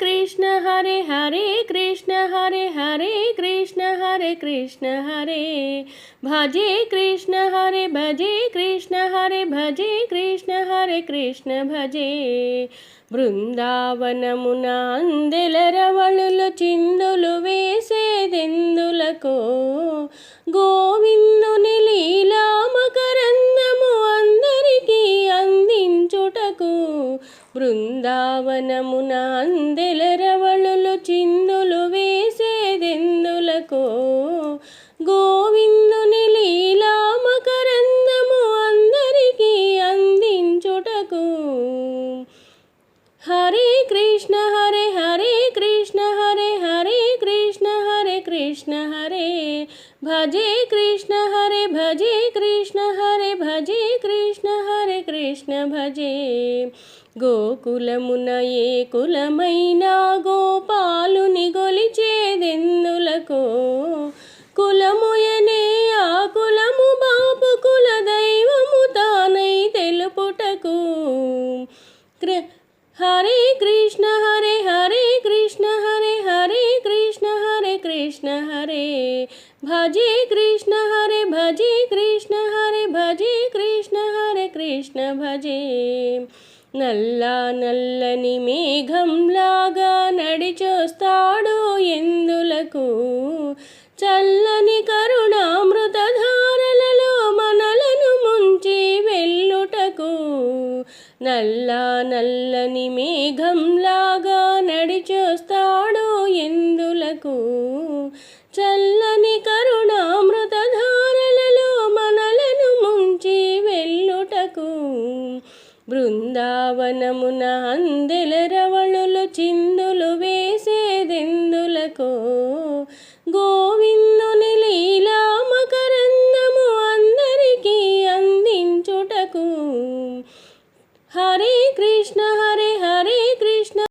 కృష్ణ హరే హరే కృష్ణ హరే హరే కృష్ణ హరే కృష్ణ హరే భజే కృష్ణ హరే భజే కృష్ణ హరే భజే కృష్ణ హరే కృష్ణ భజే బృందావనమున అందెల రవళులు చిందులు వేసేదెందులకో గోవిందుని బృందావనమున అందెలరవళులు చిందులు వేసేదెందులకో? గోవిందుని లీలా మకరందము అందరికీ అందించుటకు. హరే కృష్ణ హరే హరే కృష్ణ హరే హరే కృష్ణ హరే కృష్ణ హరే. భజే కృష్ణ హరే భజే కృష్ణ హరే భజే కృష్ణ హరే కృష్ణ భజే గోకులమున ఏ కులమైనా గోపాలుని గొలిచేదెన్నులకో కులముయనే ఆ కులము బాపు కుల దైవము తానై తెలుపుటకు. కృ హరే కృష్ణ హరే హరే కృష్ణ హరే హరే కృష్ణ హరే కృష్ణ హరే. భజే కృష్ణ హరే భజే కృష్ణ హరే భజే కృష్ణ హరే కృష్ణ భజే. నల్ల నల్లని మేఘంలాగా నడిచొస్తాడు ఎందులకు? చల్లని కరుణామృతధారలలో మనలను ముంచి వెళ్ళుటకు. నల్ల నల్లని మేఘంలాగా నడిచొస్తాడు ఎందులకు? చల్ల బృందావనమున అందెల రవణులు చిందులు వేసేదెందులకో? గోవిందుని లీలా మకరందము అందరికీ అందించుటకు. హరే కృష్ణ హరే హరే కృష్ణ.